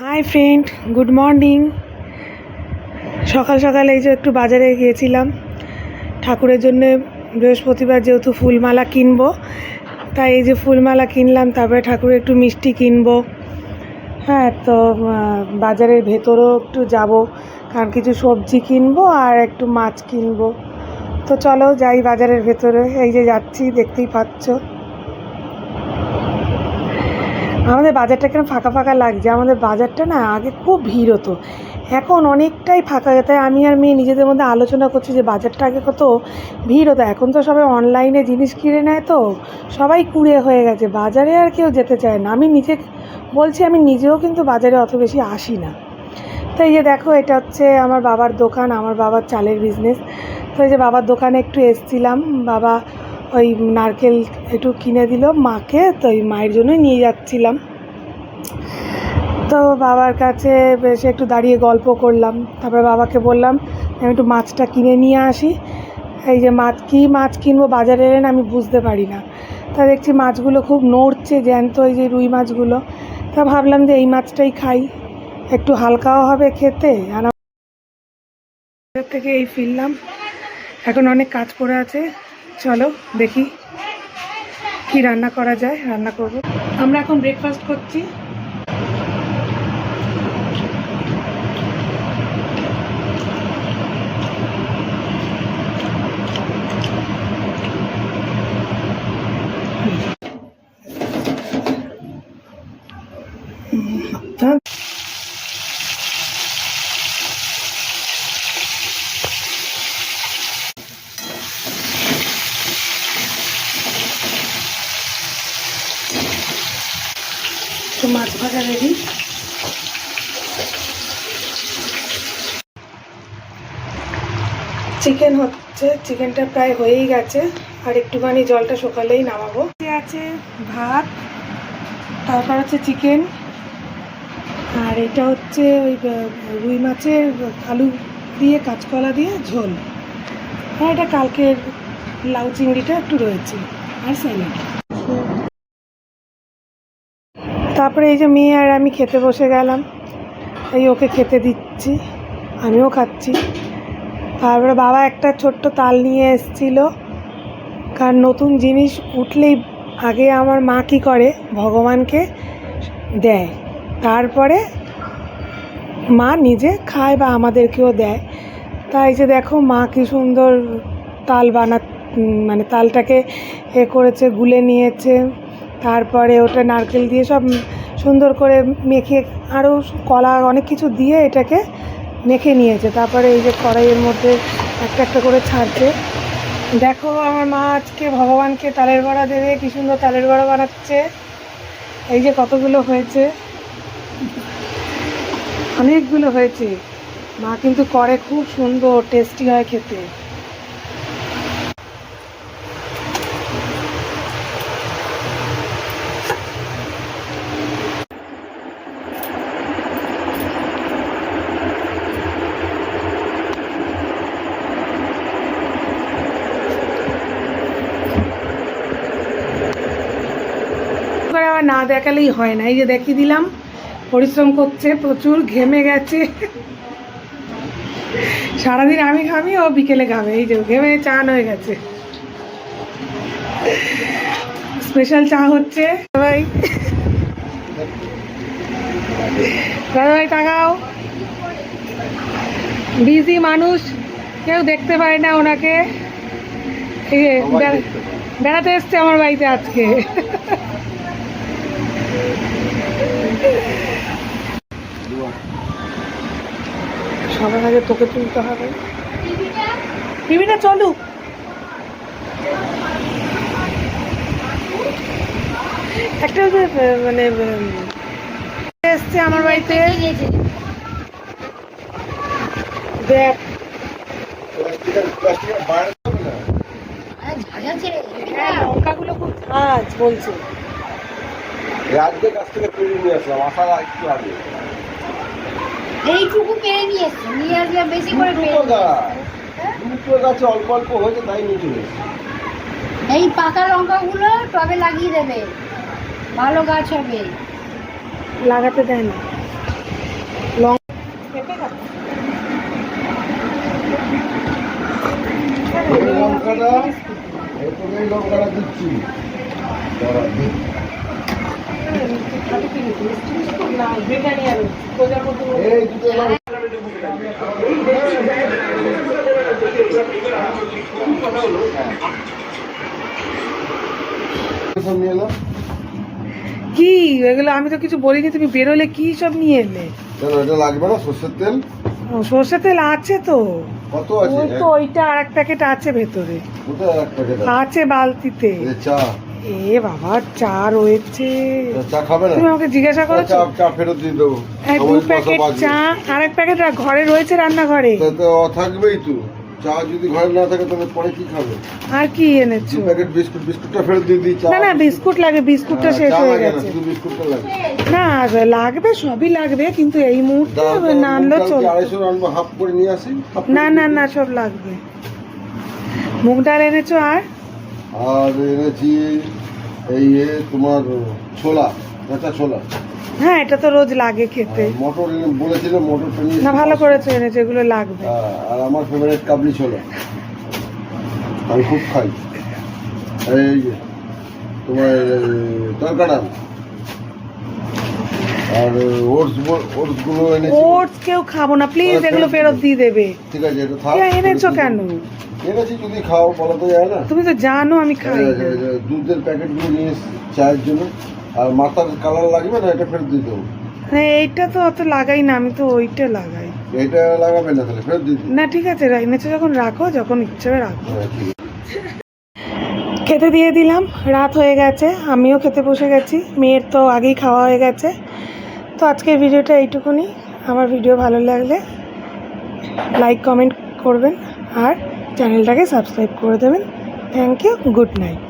Hi friend good morning সকাল সকাল এই যে একটু বাজারে গিয়েছিলাম। ঠাকুরের জন্য বৃহস্পতিবার যেহেতু ফুলমালা কিনবো, তাই এই যে ফুলমালা কিনলাম, তারপরে ঠাকুরের একটু মিষ্টি কিনবো। হ্যাঁ তো বাজারের ভেতরেও একটু যাব, কারণ কিছু সবজি কিনবো আর একটু মাছ কিনবো। তো চলো যাই বাজারের ভেতরে, এই যে যাচ্ছি, দেখতেই পাচ্ছ। আমাদের বাজারটা কেন ফাঁকা ফাঁকা লাগছে? আমাদের বাজারটা না আগে খুব ভিড় হতো। এখন অনেকটাই ফাঁকা তাই আমি আর মেয়ে নিজেদের মধ্যে আলোচনা করছি যে বাজারটা আগে কত ভিড় হতো। এখন তো সবাই অনলাইনে জিনিস কিনে নেয় তো। সবাই কুড়ে হয়ে গেছে। বাজারে আর কেউ যেতে চায় না। আমি নিজে বলছি, আমি নিজেও কিন্তু বাজারে অত বেশি আসি না। তো এই যে দেখো, এটা হচ্ছে আমার বাবার দোকান, আমার বাবার চালের বিজনেস তো এই যে বাবার দোকানে একটু এসছিলাম। বাবা ওই নারকেল একটু কিনে দিল মাকে, তো ওই মায়ের জন্যই নিয়ে যাচ্ছিলাম। তো বাবার কাছে বেশ একটু দাঁড়িয়ে গল্প করলাম। তারপরে বাবাকে বললাম, আমি একটু মাছটা কিনে নিয়ে আসি। এই যে মাছ, কী মাছ কিনবো বাজারে এলে না আমি বুঝতে পারি না। তা দেখছি মাছগুলো খুব নড়ছে জ্যান্ত এই যে রুই মাছগুলো। তা ভাবলাম যে এই মাছটাই খাই। একটু হালকাও হবে খেতে। আর থেকে এই ফিরলাম। এখন অনেক কাজ পড়ে আছে। চলো দেখি কি রান্না করা যায় রান্না করব। আমরা এখন ব্রেকফাস্ট করছি। ভাজা রেডি চিকেন হচ্ছে চিকেনটা প্রায় হয়েই গেছে, আর একটুখানি জলটা সকালেই নামাবো। আছে ভাত, তারপর হচ্ছে চিকেন আর এটা হচ্ছে ওই রুই মাছের আলু দিয়ে, কাঁচকলা দিয়ে ঝোল। হ্যাঁ এটা কালকের লাউ চিংড়িটা একটু রয়েছে, আর স্যালাড তারপরে এই যে মেয়ে আর আমি খেতে বসে গেলাম। এই ওকে খেতে দিচ্ছি, আমিও খাচ্ছি। তারপরে বাবা একটা ছোট্ট তাল নিয়ে এসেছিল। কারণ নতুন জিনিস উঠলেই আগে আমার মা কী করে, ভগবানকে দেয়। তারপরে মা নিজে খায় বা আমাদেরকেও দেয়। তাই যে দেখো মা কি সুন্দর তাল বানা মানে তালটাকে এ করেছে, গুলে নিয়েছে। তারপরে ওটা নারকেল দিয়ে সব সুন্দর করে মেখে আরও কলা অনেক কিছু দিয়ে এটাকে মেখে নিয়েছে। তারপরে এই যে কড়াইয়ের মধ্যে একটা একটা করে ছাড়ছে। দেখো আমার মা আজকে ভগবানকে তালের বড়া দেবে, কি সুন্দর তালের বড়া বানাচ্ছে। এই যে কতগুলো হয়েছে। অনেকগুলো হয়েছে। মা কিন্তু করে খুব সুন্দর, টেস্টি হয় খেতে করে আবার না দেখালেই হয় না। এই যে দেখিয়ে দিলাম পরিশ্রম করছে প্রচুর ঘেমে গেছে। সারাদিন আমি ঘামি ও বিকেলে ঘামে। এই যে ঘেমে চান হয়ে গেছে। স্পেশাল চা হচ্ছে। ভাই দাদা ভাই টাকাও বিজি মানুষ কেউ দেখতে পায় না ওনাকে। বেড়া- বেড়াতে এসছে আমার বাড়িতে আজকে। সবার আগে তোকে তুলতে হবে। টিভিটা চলুক একটা মানে এসছে আমার বাড়িতে। দেখ। হ্যাঁ লঙ্কাগুলো খুব ঝাঁজ বলছে। রাজ্যের কাছ থেকে পেরে নিয়ে আসলাম আসার একটু আগে। এইটুকু পেরে নিয়ে এসছে নিয়ে বেশি করে পেরে দুটো নিয়ে গাছ এসছে। দুটো গাছে অল্প অল্প হয়েছে তাই নিয়ে চলে এই পাকা লঙ্কাগুলো টবে লাগিয়ে দেবে। ভালো গাছ হবে। লাগাতে দেয় না। খেতে লঙ্কাটা এই লঙ্কাটা দিচ্ছি। কি? এগুলো আমি তো কিছু বলিনি তুমি বেরোলে কি সব নিয়ে এলে? এটা লাগবে না? সর্ষের তেল? আছে তো। কত আছে? ওই তো ওইটা আর এক প্যাকেট আছে ভেতরে। আছে? বালতিতে। চা। এ বাবা চা রয়েছে। চা খাবে না? তুমি আমাকে জিজ্ঞাসা চা করেছ? চা ফেরত দিয়ে দেবো। দু প্যাকেট চা আর এক প্যাকেট ঘরে রয়েছে রান্নাঘরে? তো থাকবেই তো। চা যদি ঘরে না থাকে তাহলে পরে কি খাবে? আর কি এনেছো? প্যাকেট বিস্কুট বিস্কুটটা ফেরত দিয়ে দিই চা না না বিস্কুট লাগে বিস্কুটটা হ্যাঁ, শেষ হয়ে গেছে। শুধু বিস্কুটটা লাগে। না লাগবে সবই লাগবে কিন্তু এই মুহূর্তে না ডাল চলবে। আড়াইশো আনব হাফ করে নিয়ে আসি? করে না না না সব লাগবে। মুগ ডাল এনেছো আর? আর এনেছি এই তোমার ছোলা কাঁচা ছোলা। হ্যাঁ এটা তো রোজ লাগে খেতে। মটর মটরটা নিয়ে না ভালো। করেছ এনেছো এগুলো লাগবে। হ্যাঁ, আর আমার ফেভারিট কাবলি ছোলা। আমি খুব খাই। এই তোমার তরকা ডাল আর ওটস ওটসগুলো এনেছি। ওটস কেউ খাব না। প্লিজ আচ্ছা, এগুলো ফেরত দিয়ে দেবে। ঠিক আছে এটা থাক। এনেছো কেন? এনেছি যদি খাও বলা তো যায় না তুমি তো জানো আমি খাই। দুধের প্যাকেটগুলো নিয়ে চায়ের জন্য। আর মাথার কালার লাগবে না এটা ফেরত দেবো? মানে এইটা তো অত লাগাই না আমি তো ওইটা লাগাই। এটা লাগাবে না তাহলে ফেরত দিই না ঠিক আছে এনেছো যখন রাখো যখন ইচ্ছে রাখো। হ্যাঁ খেতে দিয়ে দিলাম রাত হয়ে গেছে আমিও খেতে বসে গেছি মেয়ের তো আগেই খাওয়া হয়ে গেছে। তো আজকের ভিডিওটা এইটুকুনি আমার ভিডিও ভালো লাগলে লাইক কমেন্ট করবেন আর চ্যানেলটাকে সাবস্ক্রাইব করে দেবেন। Thank you good night.